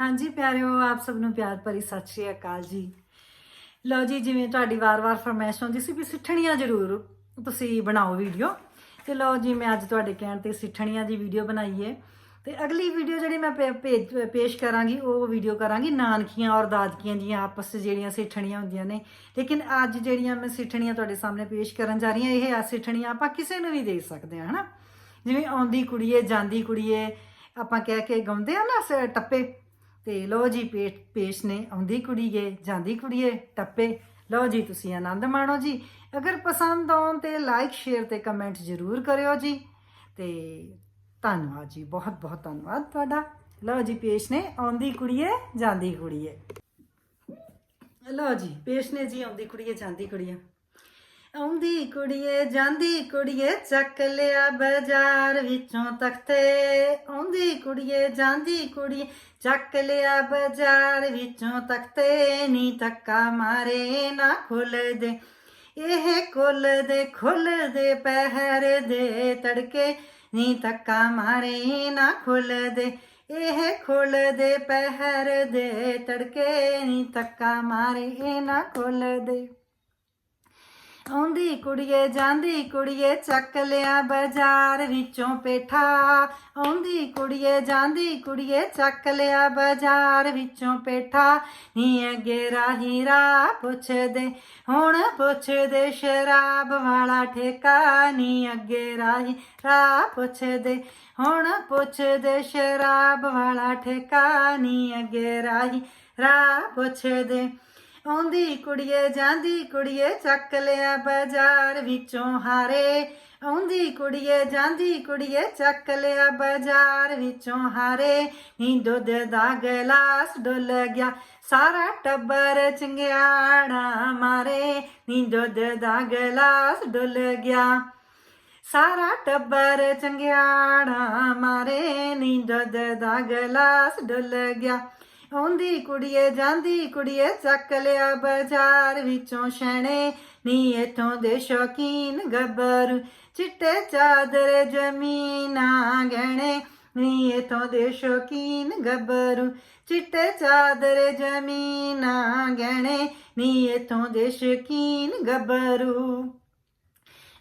ਹਾਂਜੀ, ਪਿਆਰਿਓ, ਆਪ ਸਭ ਨੂੰ ਪਿਆਰ ਭਰੀ ਸਤਿ ਸ਼੍ਰੀ ਅਕਾਲ ਜੀ। ਲਓ ਜੀ, ਜਿਵੇਂ ਤੁਹਾਡੀ ਵਾਰ-ਵਾਰ ਫਰਮਾਇਸ਼ ਹੁੰਦੀ ਸੀ ਵੀ ਸਿੱਠਣੀਆਂ ਜ਼ਰੂਰ ਤੁਸੀਂ ਬਣਾਓ ਵੀਡੀਓ। ਤੇ ਲਓ ਜੀ, ਮੈਂ ਅੱਜ ਤੁਹਾਡੇ ਕਹਿਣ ਤੇ ਸਿੱਠਣੀਆਂ ਦੀ ਵੀਡੀਓ ਬਣਾਈ ਹੈ ਤੇ ਅਗਲੀ ਵੀਡੀਓ ਜਿਹੜੀ ਮੈਂ ਪੇ- ਭੇਜ- ਪੇਸ਼ ਕਰਾਂਗੀ, ਉਹ ਵੀਡੀਓ ਕਰਾਂਗੀ ਨਾਨਕੀਆਂ ਔਰ ਦਾਦਕੀਆਂ ਦੀਆਂ ਆਪਸ 'ਚ ਜਿਹੜੀਆਂ ਸਿੱਠਣੀਆਂ ਹੁੰਦੀਆਂ ਨੇ। ਲੇਕਿਨ ਅੱਜ ਜਿਹੜੀਆਂ ਮੈਂ ਸਿੱਠਣੀਆਂ ਤੁਹਾਡੇ ਸਾਹਮਣੇ ਪੇਸ਼ ਕਰਨ ਜਾ ਰਹੀ ਹਾਂ, ਇਹ ਆ ਸਿੱਠਣੀਆਂ ਆਪਾਂ ਕਿਸੇ ਨੂੰ ਵੀ ਦੇ ਸਕਦੇ ਹਾਂ, ਹਨਾ? ਜਿਵੇਂ ਆਉਂਦੀ ਕੁੜੀਏ, ਜਾਂਦੀ ਕੁੜੀਏ, ਆਪਾਂ ਕਹਿ ਕੇ ਗਾਉਂਦੇ ਆ ਨਾ, ਸ- ਟੱਪੇ। ਤੇ ਲੋ ਜੀ ਪੇਸ਼ ਪੇਸ਼ ਨੇ, ਆਉਂਦੀ ਕੁੜੀਏ, ਜਾਂਦੀ ਕੁੜੀਏ, ਟੱਪੇ। ਲੋ ਜੀ, ਤੁਸੀਂ ਆਨੰਦ ਮਾਣੋ ਜੀ। ਅਗਰ ਪਸੰਦ ਆਉਣ ਤੇ ਲਾਈਕ ਸ਼ੇਅਰ ਤੇ ਕਮੈਂਟ ਜ਼ਰੂਰ ਕਰਿਓ ਜੀ। ਤੇ ਧੰਨਵਾਦ ਜੀ, ਬਹੁਤ ਬਹੁਤ ਧੰਨਵਾਦ ਤੁਹਾਡਾ। ਲੋ ਜੀ, ਪੇਸ਼ ਨੇ, ਆਉਂਦੀ ਕੁੜੀਏ, ਜਾਂਦੀ ਕੁੜੀਏ। ਲੋ ਜੀ, ਪੇਸ਼ ਨੇ ਜੀ, ਆਉਂਦੀ ਕੁੜੀਏ, ਜਾਂਦੀ ਕੁੜੀਏ। ਆਉਂਦੀ ਕੁੜੀਏ, ਜਾਂਦੀ ਕੁੜੀਏ, ਚੱਕ ਲਿਆ ਬਾਜ਼ਾਰ ਵਿੱਚੋਂ ਤਖਤੇ। ਆਉਂਦੀ ਕੁੜੀਏ, ਜਾਂਦੀ ਕੁੜੀਏ, ਚੱਕ ਲਿਆ ਬਾਜ਼ਾਰ ਵਿੱਚੋਂ ਤਖਤੇ। ਨੀ ਤੱਕਾ ਮਾਰੇ, ਨਾ ਖੁੱਲਦੇ। ਇਹ ਖੁੱਲਦੇ ਖੁੱਲਦੇ ਪਹਿਰ ਦੇ ਤੜਕੇ। ਨੀ ਤੱਕਾ ਮਾਰੇ, ਨਾ ਖੁੱਲਦੇ। ਇਹ ਖੁੱਲਦੇ ਪਹਿਰ ਦੇ ਤੜਕੇ। ਨੀ ਤੱਕਾ ਮਾਰੇ, ਨਾ ਖੁੱਲਦੇ। ਆਉਂਦੀ ਕੁੜੀਏ, ਜਾਂਦੀ ਕੁੜੀਏ, ਚੱਕ ਲਿਆ ਬਾਜ਼ਾਰ ਵਿੱਚੋਂ ਪੇਠਾ। ਆਉਂਦੀ ਕੁੜੀਏ, ਜਾਂਦੀ ਕੁੜੀਏ, ਚੱਕ ਲਿਆ ਬਾਜ਼ਾਰ ਵਿੱਚੋਂ ਪੇਠਾ। ਨੀ ਅੱਗੇ ਰਾਹੀ ਰਾਹ ਪੁੱਛਦੇ, ਹੁਣ ਪੁੱਛਦੇ ਸ਼ਰਾਬ ਵਾਲਾ ਠੇਕਾ। ਨੀ ਅੱਗੇ ਰਾਹੀ ਰਾਹ ਪੁੱਛਦੇ, ਹੁਣ ਪੁੱਛਦੇ ਸ਼ਰਾਬ ਵਾਲਾ ਠੇਕਾ। ਨੀ ਅੱਗੇ ਰਾਹੀ ਰਾਹ ਪੁੱਛਦੇ ਆਉਂਦੀ ਕੁੜੀਏ, ਜਾਂਦੀ ਕੁੜੀਏ, ਚੱਕ ਲਿਆ ਬਾਜ਼ਾਰ ਵਿੱਚੋਂ ਹਾਰੇ। ਆਉਂਦੀ ਕੁੜੀਏ, ਜਾਂਦੀ ਕੁੜੀਏ, ਚੱਕ ਲਿਆ ਬਾਜ਼ਾਰ ਵਿੱਚੋਂ ਹਾਰੇ। ਨੀ ਦੁੱਧ ਦਾ ਗਲਾਸ ਡੁੱਲ ਗਿਆ, ਸਾਰਾ ਟੱਬਰ ਚੰਗਿਆੜਾ ਮਾਰੇ। ਨੀ ਦੁੱਧ ਦਾ ਗਲਾਸ ਡੁੱਲ ਗਿਆ, ਸਾਰਾ ਟੱਬਰ ਚੰਗਿਆੜਾ ਮਾਰੇ। ਨੀ ਦੁੱਧ ਦਾ ਗਲਾਸ ਡੁੱਲ ਗਿਆ। ਆਉਂਦੀ ਕੁੜੀਏ, ਜਾਂਦੀ ਕੁੜੀਏ, ਚੱਕ ਲਿਆ ਬਾਜ਼ਾਰ ਵਿੱਚੋਂ ਛਣੇ। ਨੀ ਇਥੋਂ ਦੇ ਸ਼ੌਕੀਨ ਗੱਭਰੂ, ਚਿੱਟੇ ਚਾਦਰ ਜ਼ਮੀਨਾਂ ਗਹਿਣੇ। ਨੀ ਇਥੋਂ ਦੇ ਸ਼ੌਕੀਨ ਗੱਭਰੂ, ਚਿੱਟੇ ਚਾਦਰ ਜ਼ਮੀਨਾਂ ਗਹਿਣੇ। ਨੀ ਇਥੋਂ ਦੇ ਸ਼ੌਕੀਨ ਗੱਭਰੂ।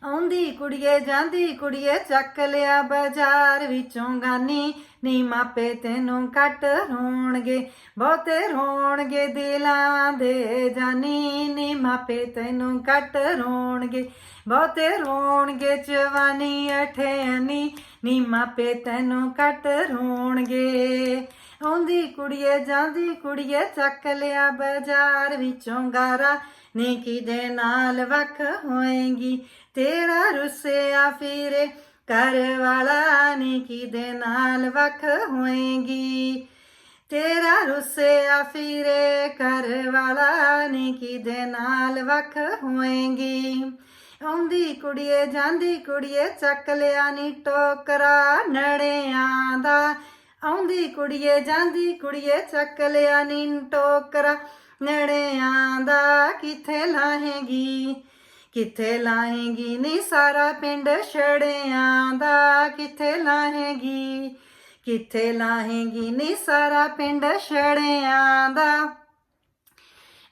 ਆਉਂਦੀ ਕੁੜੀਏ, ਜਾਂਦੀ ਕੁੜੀਏ, ਚੱਕ ਲਿਆ ਬਾਜ਼ਾਰ ਵਿੱਚੋਂ ਗਾਨੀ। ਨੀ ਮਾਪੇ ਤੈਨੂੰ ਕੱਟ ਰੋਣਗੇ, ਬਹੁਤੇ ਰੋਣਗੇ ਦਿਲਾਂ ਦੇ ਜਾਨੀ। ਨੀ ਮਾਪੇ ਤੈਨੂੰ ਕੱਟ ਰੋਣਗੇ, ਬਹੁਤੇ ਰੋਣਗੇ ਜਵਾਨੀ ਅਠਿਆਨੀ। ਨੀ ਮਾਪੇ ਤੈਨੂੰ ਕੱਟ ਰੋਣਗੇ। ਆਉਂਦੀ ਕੁੜੀਏ, ਜਾਂਦੀ ਕੁੜੀਏ, ਚੱਕ ਲਿਆ ਬਾਜ਼ਾਰ ਵਿੱਚੋਂ ਗਾਰਾ। ਨੀ ਕਿਦੇ ਨਾਲ ਵੱਖ ਹੋਏਗੀ, ਤੇਰਾ ਰੁੱਸਿਆ ਫਿਰੇ। ਕਰ ਵਾਲਾ ਨੀ ਕਿਦੇ ਨਾਲ ਵੱਖ ਹੋਏਗੀ। ਤੇਰਾ ਰੁੱਸਿਆ ਫਿਰੇ ਕਰ ਵਾਲਾ ਨੀ ਕਿਦੇ ਨਾਲ ਵੱਖ ਹੋਏਗੀ। ਆਉਂਦੀ ਕੁੜੀਏ, ਜਾਂਦੀ ਕੁੜੀਏ, ਚੱਕ ਲਿਆ ਨੀ ਟੋਕਰਾ ਨੜਿਆਂ ਦਾ। ਆਉਂਦੀ ਕੁੜੀਏ, ਜਾਂਦੀ ਕੁੜੀਏ, ਚੱਕ ਲਿਆ ਨੀ ਟੋਕਰਾ। ਨੜਿਆਂ ਦਾ ਕਿੱਥੇ ਲਾਹੇਗੀ ਕਿੱਥੇ ਲਾਹੇਗੀ ਨੀ ਸਾਰਾ ਪਿੰਡ ਛੜਿਆਂ ਦਾ ਕਿੱਥੇ ਲਾਹੇਗੀ ਕਿੱਥੇ ਲਾਹੇਗੀ ਨੀ ਸਾਰਾ ਪਿੰਡ ਛੜਿਆਂ ਦਾ।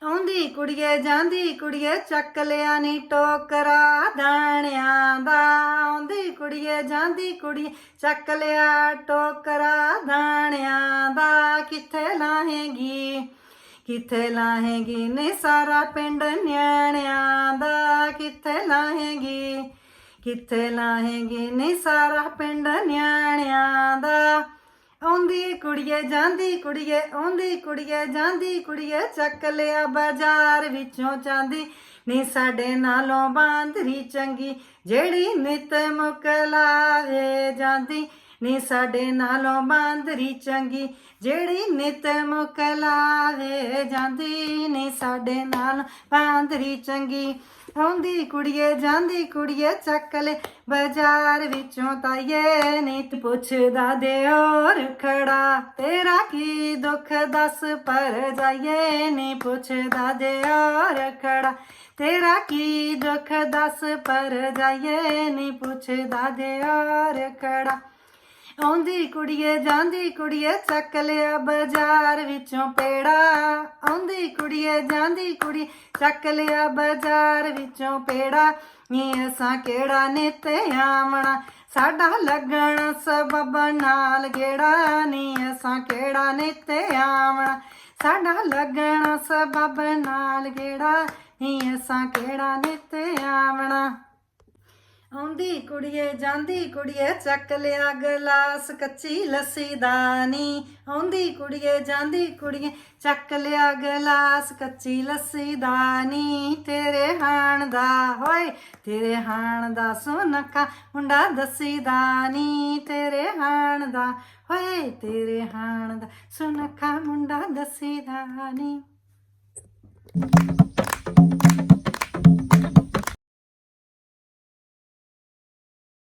ਆਉਂਦੀ ਕੁੜੀਏ, ਜਾਂਦੀ ਕੁੜੀਏ, ਚੱਕ ਲਿਆ ਨੀ ਟੋਕਰਾ ਦਾਣਿਆਂ ਦਾ। ਕੁੜੀਏ, ਜਾਂਦੀ ਕੁੜੀਏ, ਚੱਕ ਲਿਆ ਟੋਕਰਾ ਦਾਣਿਆਂ ਦਾ, ਕਿੱਥੇ ਲਾਹੇਗੀ? ਕਿੱਥੇ ਲਾਹੇਗੀ? ਨੇ ਸਾਰਾ ਪਿੰਡ ਨਿਆਣਿਆਂ ਦਾ, ਕਿੱਥੇ ਲਾਹੇਗੀ? ਕਿੱਥੇ ਲਾਹੇਗੀ? ਨੇ ਸਾਰਾ ਪਿੰਡ ਨਿਆਣਿਆਂ ਦਾ। ਆਉਂਦੀ ਕੁੜੀਏ, ਜਾਂਦੀ ਕੁੜੀਏ, ਆਉਂਦੀ ਕੁੜੀਏ, ਜਾਂਦੀ ਕੁੜੀਏ, ਚੱਕ ਲਿਆ ਬਾਜ਼ਾਰ ਵਿੱਚੋਂ ਚਾਂਦੀ। ਨੀ ਸਾਡੇ ਨਾਲੋਂ ਬਾਂਦਰੀ ਚੰਗੀ, ਜਿਹੜੀ ਨਿਤ ਮੁਕਲਾਵੇ ਜਾਂਦੀ। ਨੀ ਸਾਡੇ ਨਾਲੋਂ ਬਾਂਦਰੀ ਚੰਗੀ, ਜਿਹੜੀ ਨਿਤ ਮੁਕਲਾਵੇ ਜਾਂਦੀ। ਨੀ ਸਾਡੇ ਨਾਲ ਬਾਂਦਰੀ ਚੰਗੀ। ਆਉਂਦੀ ਕੁੜੀਏ, ਜਾਂਦੀ ਕੁੜੀਏ, ਚੱਕ ਲੈ ਬਾਜ਼ਾਰ ਵਿੱਚੋਂ ਤਾਈਏ, ਨੀਤ ਪੁੱਛਦਾ ਦਿਓਰ ਖੜਾ ਤੇਰਾ ਕੀ ਦੁੱਖ ਦੱਸ ਪਰ ਜਾਈਏ, ਨੀ ਪੁੱਛਦਾ ਦਿਓਰ ਖੜਾ ਤੇਰਾ ਕੀ ਦੁੱਖ ਦੱਸ ਪਰ ਜਾਈਏ, ਨੀ ਪੁੱਛਦਾ ਦਿਓਰ ਖੜਾ ਆਉਂਦੀ ਕੁੜੀਏ, ਜਾਂਦੀ ਕੁੜੀਏ, ਚੱਕ ਲਿਆ ਬਾਜ਼ਾਰ ਵਿੱਚੋਂ ਪੇੜਾ। ਆਉਂਦੀ ਕੁੜੀਏ, ਜਾਂਦੀ ਕੁੜੀ, ਚੱਕ ਲਿਆ ਬਾਜ਼ਾਰ ਵਿੱਚੋਂ ਪੇੜਾ। ਨੀ ਅਸਾਂ ਕਿਹੜਾ ਨਿਤ ਆਵਣਾ? ਸਾਡਾ ਲੱਗਣ ਸਬਬ ਨਾਲ ਗੇੜਾ। ਨੀ ਅਸਾਂ ਕਿਹੜਾ ਨਿਤ ਆਵਣਾ? ਸਾਡਾ ਲੱਗਣ ਸਬਬ ਨਾਲ ਗੇੜਾ। ਨੀ ਅਸਾਂ ਕਿਹੜਾ ਨਿਤ ਆਵਣਾ? ਆਉਂਦੀ ਕੁੜੀਏ, ਜਾਂਦੀ ਕੁੜੀਏ, ਚੱਕ ਲਿਆ ਗਲਾਸ ਕੱਚੀ ਲੱਸੀ ਦਾ ਆਉਂਦੀ ਕੁੜੀਏ, ਜਾਂਦੀ ਕੁੜੀਏ, ਚੱਕ ਲਿਆ ਗਲਾਸ ਕੱਚੀ ਲੱਸੀ ਦਾ ਤੇਰੇ ਹਾਣ ਦਾ, ਹੋਏ, ਤੇਰੇ ਹਾਣ ਦਾ ਸੋਨਕਾ ਮੁੰਡਾ ਦੱਸੀ ਦਾ ਤੇਰੇ ਹਾਣ ਦਾ, ਹੋਏ, ਤੇਰੇ ਹਾਣ ਦਾ ਸੋਨਕਾ ਮੁੰਡਾ ਦੱਸੀ ਦਾਨੀ।